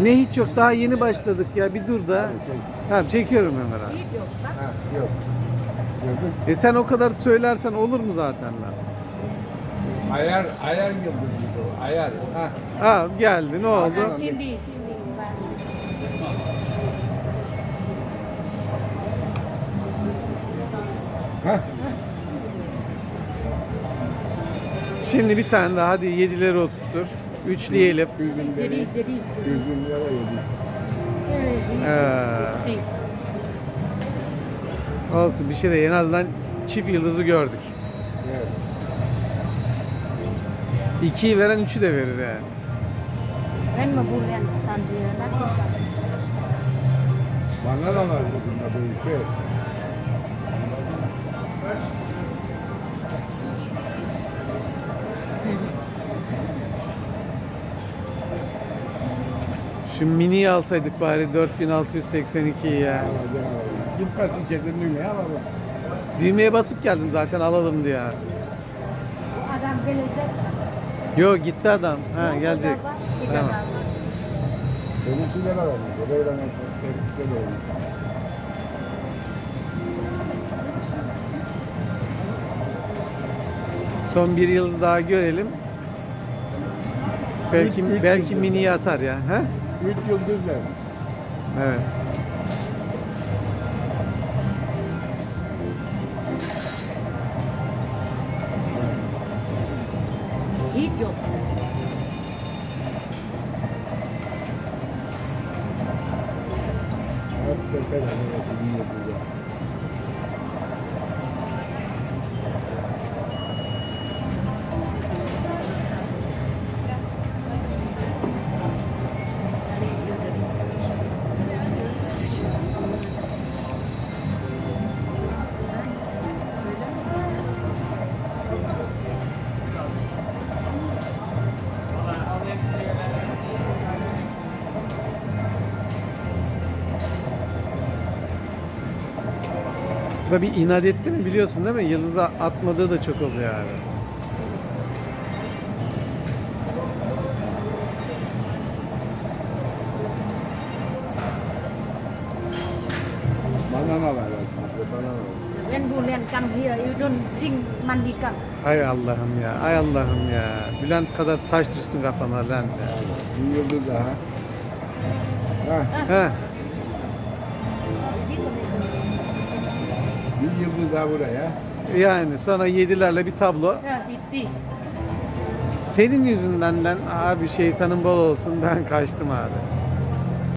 Ne hiç yok daha yeni başladık ya bir dur da. Tamam çekiyorum Ömer abi. Hiç yok bak. Ha, yok. Gördün? E sen o kadar söylersen olur mu zaten lan? Ayar, ayar yıldızı bu. Ayar. Ha. Ha geldi ne oldu? Ha, şimdi şimdi ben Ha. Şimdi bir tane daha hadi yedileri oturtur. Üçleyelim. Ceri ceri. Ee, olsun bir şey de en azından çift yıldızı gördük. Evet. İkiyi veren üçü de verir yani. Ben mi standıyor? Nanti Bana da var bunda bu şey. Şu miniyi alsaydık bari 4682'yi ya. Kim kaçı çektim düğmeye alalım. Düğmeye basıp geldim zaten alalım diye. adam gelecek. Yo gitti adam. Ha gelecek. Tamam. Seninkiler alalım. Burayla ne. Son bir yıldız daha görelim. Belki belki miniyi atar ya. Ha? Üç yıldız ver. Evet. Hiç yok. Hep tepeden evet, bir yıldız Bu da bir inat etti mi biliyorsun değil mi? Yıldız'a atmadığı da çok oluyor yani. Bananalar. Ben bulan kam here. You don't think. Hay Allah'ım ya. Ay Allah'ım ya. Bülent kadar taş düşsün kafana lan. ya. Bir yıldız daha. Ha, Ha. Bir yıldız daha buraya. Yani sonra yedilerle bir tablo. Ha, bitti. Senin yüzünden lan abi şeytanın bol olsun ben kaçtım abi.